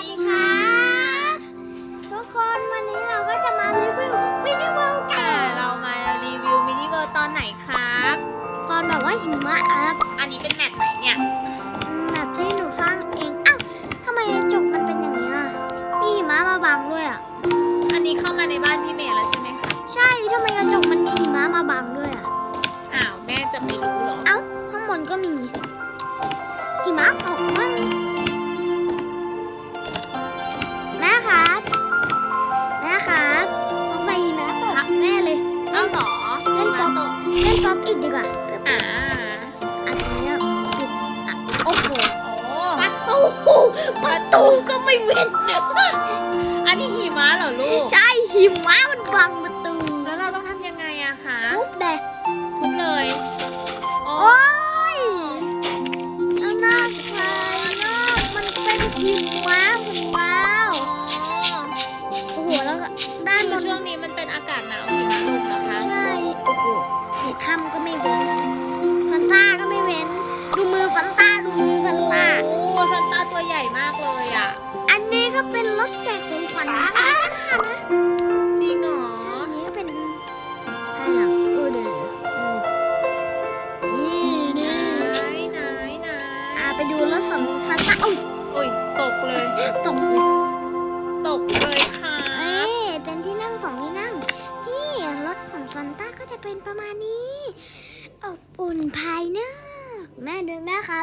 ดีค่ะ ทุกคนวันนี้เราก็จะมารีวิววินิเวิลกัอ่านเรามารีวิวมินิเวิร์ตอนไหนครับ ตอนแบบว่าหิมะครับอันนี้เป็นแมตช์ไหนเนี่ย แบบที่หนูสร้างเองอ้าวทำไมกระจกมันเป็นอย่างนี้อะมีหิมะมาบังด้วยอะ อันนี้เข้ามาในบ้านพี่เมย์แล้วใช่ไหมคะใช่ทำไมกระจกมันมีหิมะมาบังด้วยอะ อ้าวแม่จะไม่รู้เหรอ เอ้าข้างบนก็มี หิมะตกมั่ง เล่นป๊อปอิดดีกว่าอ่าอันนี้ปิดอะโอ้โหโอ้ประตูประตูก็ไม่เว้นอันนี้หิมะเหรอลูก ใช่หิมะมันบังประตูแล้วเราต้องทำยังไงอะคะทุบเด็กทุบเลยโอ้โอ้ยแล้วนอกภายนอกมันเป็นหิมะมันว้าวโอ้โหแล้วก็ด้านบคือนช่วงนี้มันเป็นอากาศหนาว ในถ้ำก็ไม่เว้น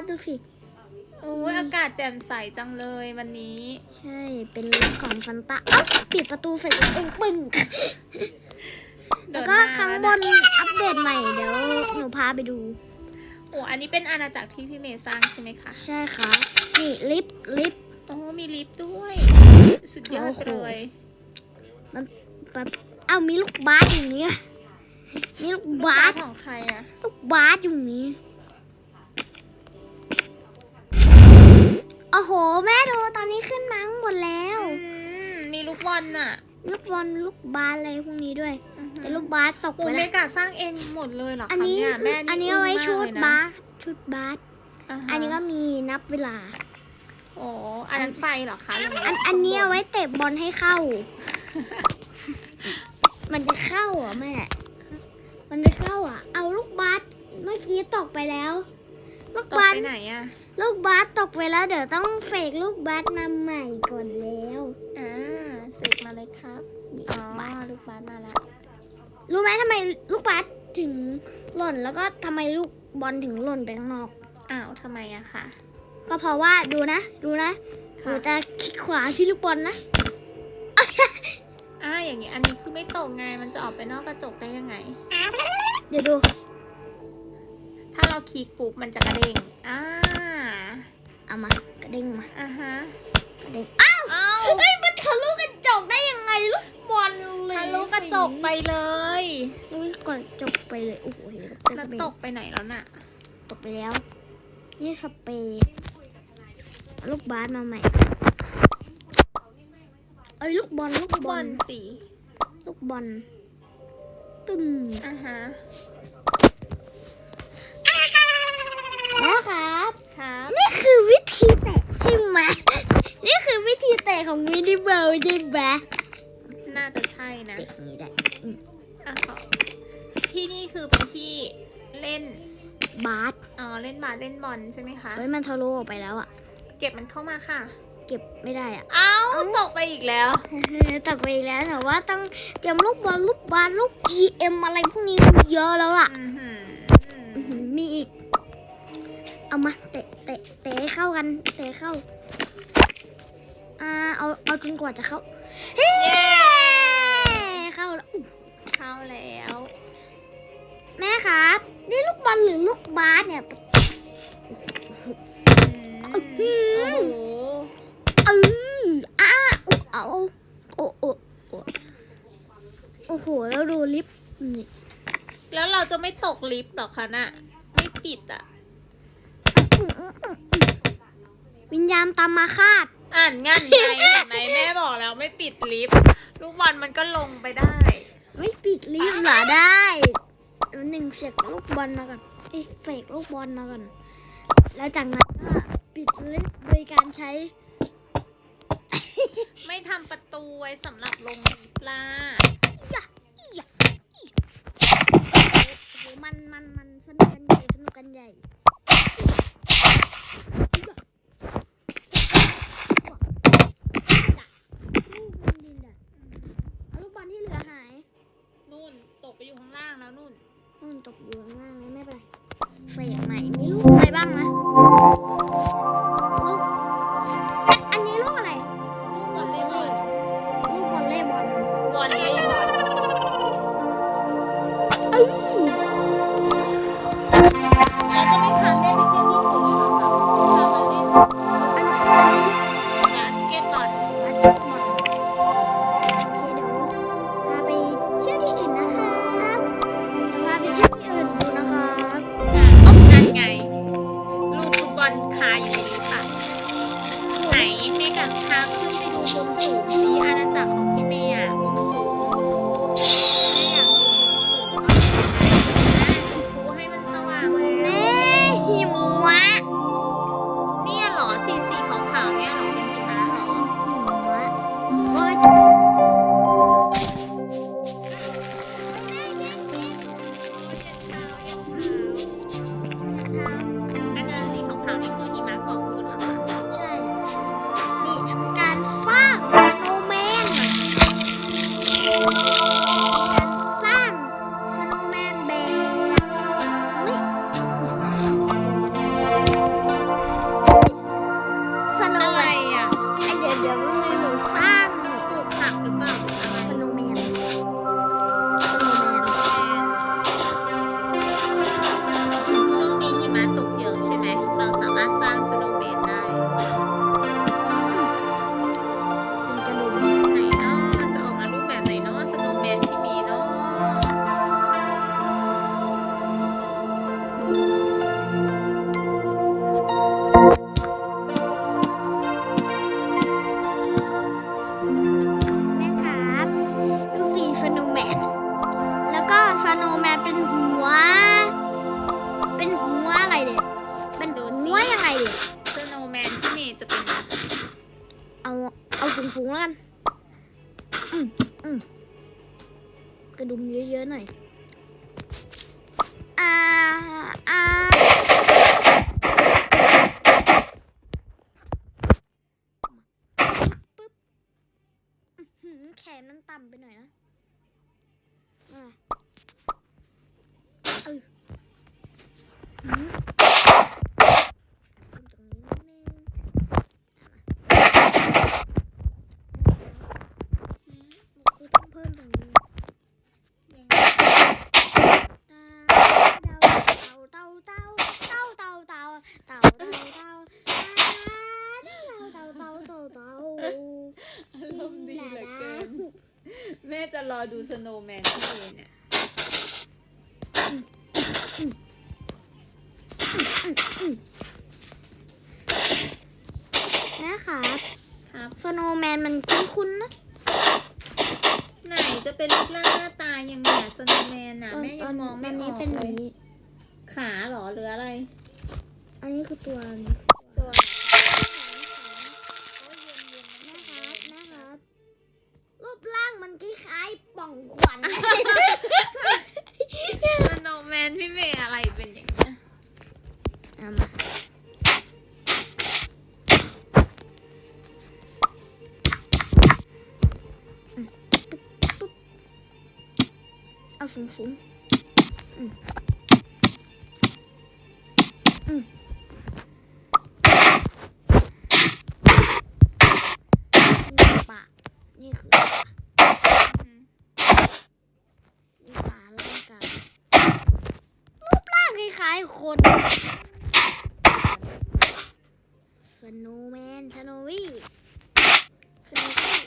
ดูสิ โอ้ยอากาศแจ่มใสจังเลยวันนี้ ใช่ เป็นรถของฟันต้าเอ้าปิดประตูใส่ตัวเองปึ้ง แล้วก็ข้างบนอัปเดตใหม่ เดี๋ยวหนูพาไปดู โอ้ อันนี้เป็นอาณาจักรที่พี่เมย์สร้างใช่ไหมคะ ใช่ค่ะ นี่ลิฟต์ลิฟต์โอ้มีลิฟต์ด้วย สุดยอดโอ้โหเลยแบบเอ้ามีลูกบาสอย่างเงี้ยมีลูกบาสของใครอะลูกบาสอยู่นี้ โอ้โห แม่ดูตอนนี้ขึ้นมาข้างบนแล้ว อืมมีลูกบอลน่ะลูกบอลลูกบาสอะไรพวกนี้ด้วย แต่ลูกบาสตกโอ้ไปเมแล้วกาสร้างเองหมดเลยเหรอคะอันนี้เยแม่อันนี้เอาไว้ชุดบาสชุดบาสาฮะอันนี้ก็มีนับเวลา โอ้อันนั้นไฟเหรอคะอันอันนี้เอาไว้เตะบอลให้เข้า มันจะเข้าเหรอแม่ มันจะเข้าอะ เอาลูกบาสเมื่อกี้ตกไปแล้ว ลูกตกบาสไปไหนอะ ลูกบาสตกไปแล้ว เดี๋ยวต้องเฟกลูกบาสมาใหม่ก่อนแล้วอ่าเสกมาเลยครับนี่อ๋อลูกบาสลูกบาสมาแล้วรู้ไหมทำไมลูกบาสถึงหล่นแล้วก็ทำไมลูกบอลถึงหล่นไปข้างนอก อ้าวทำไมอะคะก็เพราะว่าดูนะ ดูนะหนูค่ะจะคลิกขวาที่ลูกบอลนะอ่าอย่างนี้อันนี้คือไม่ตกไงมันจะออกไปนอกกระจกได้ยังไง เดี๋ยวดูถ้า เราคลิกปุ๊บมันจะกระเด้งอ่าเอามากระเด้งมาอ่าฮะกระเด้งอ้าวเอ้าเฮ้ยมันทะลุกระจกได้ยังไงลูกบอลเลยทะลุกระจกไปเลยอุ้ยก่อนจบไปเลยโอ้โหเห็นแล้วไปตกไปไหนแล้วน่ะ ตกไปแล้ว นี่สเปรย์ลูกบาสมาใหม่ เอ้ยลูกบอลลูกลูกบบออลลสี ลูกบอลตึ้มอ่าฮะ ครับนี่คือวิธีเตะใช่ไหมนี่คือวิธีเตะของมินิเบลใช่ไหมน่าจะใช่นะเตะอย่างนี้ได้อะต่อที่นี่คือเป็นที่เล่นบาสอ๋อเล่นบาสเล่นบอลใช่ไหมคะเอ้ยมันทะลุออกไปแล้วอะเก็บมันเข้ามาค่ะ เก็บไม่ได้อะเอ้าตกไปอีกแล้วตกไปอีกแล้วแต่ว่าต้องเตรียมลูกบอลลูกบาสลูก GM อะไรพวกนี้เยอะแล้วล่ะ อือหืออื้อหือมีอีก เอามาเตะเตะเตะ ให้เข้ากันเตะเข้า อ่าเอาเอาจนกว่าจะเข้าเฮ้เย้เข้าแล้วอุ๊ยเข้าแล้ว แม่ครับ นี่ลูกบอลหรือลูกบาสเนี่ยอืมโอ้โหเอออ้าเอาโอ้โอ้โอ้โอ้โห แล้วดูลิฟต์นี่แล้วเราจะไม่ตกลิฟต์หรอคะน่ะ ไม่ปิดอะ วิญญาณตามมาคาด อ่านงันไงเห็นไหมแม่บอกแล้วไม่ปิดลิฟต์ลูกบอลมันก็ลงไปได้ ไม่ปิดลิฟต์เหรอได้หนึ่งเสกลูกบอลมาก่อนเอ๊เสกลูกบอลมาก่อน แล้วจากนั้นก็ปิดลิฟต์โดยการใช้ ไม่ทำประตูไว้สำหรับลงลิฟต์ล่ะมันมันมันสนุกกันใหญ่สนุกกันใหญ่ งแล้วกันกระดุมเยอะๆหน่อยแขนมันต่ำไปหน่อยนะอ่า รอดูสโนว์แมนที่เนี่ยแม่ครับครับสโนว์แมนมันคุ้นๆนะ ไหนจะเป็นรูปร่างหน้าตายังไงสโนว์แมนอะ แม่ยังมองไม่ออกเลยขาหรอหรืออะไร อันนี้คือตัวนี้ ของขวัญสโนว์แมนพี่เมย์อะไรเป็นอย่างเงี้ยเอามาเอาสูงสูงายคนสโนแมนสโนวี่สโนวี่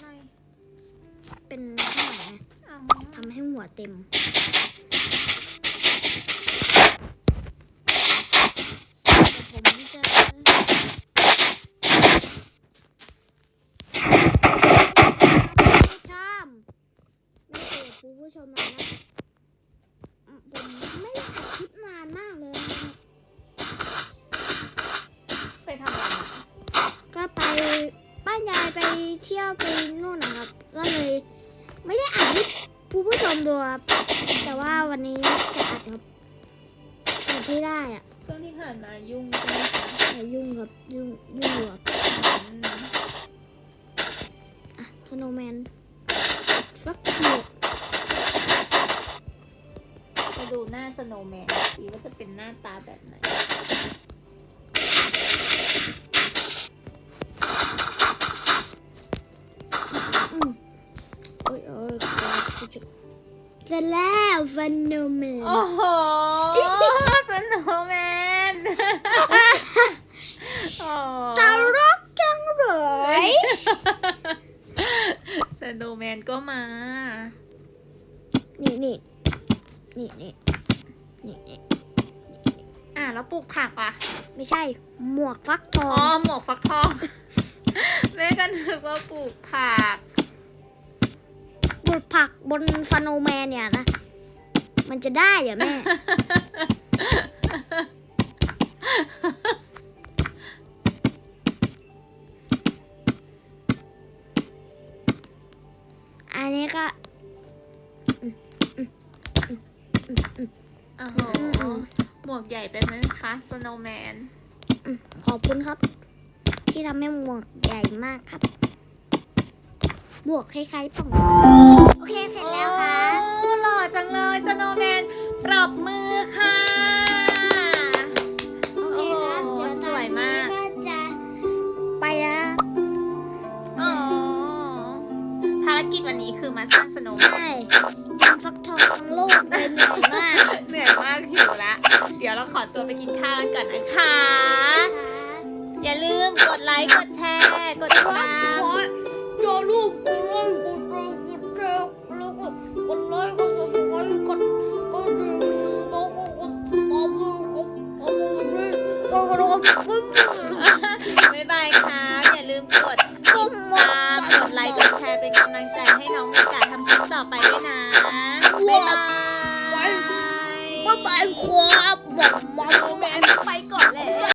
ไเป็นที่ไหนทำให้หัวเต็ม ที่ได้อะช่วงที่ผ่านมายุ่งใช่ไหมคะอย่ายุ่งกับยุ่งยุ่งอยู่ครับอืมอะสโนว์แมนฟักคิวมาดูหน้าสโนว์แมนสิว่าจะเป็นหน้าตาแบบไหน อืมโอ้ยโอ้ยเสร็จแล้วสโนว์แมน โอ้โหส โนว์แมนโอ้ตลกจังเลยสโนว์แมนก็มา นี่นี่นี่นี่นี่นี่อะแล้วปลูกผักอะ ไม่ใช่ หมวกฟักทออ๋องหมวกฟักทอง แม่ก็นึกว่าปลูกผักบนผักบนสโนว์แมนเนี่ยนะ มันจะได้เหรอแม่ นนี้ก็โอ้โหหมวกใหญ่ไปไหมคะสโนว์แมนอืมขอบคุณครับ ที่ทำให้หมวกใหญ่มากครับบวกคล้ายๆป่องโอเคเสร็จแล้วค่ะโอ้หล่อจังเลยสโนว์แมนปรบมือค่ะ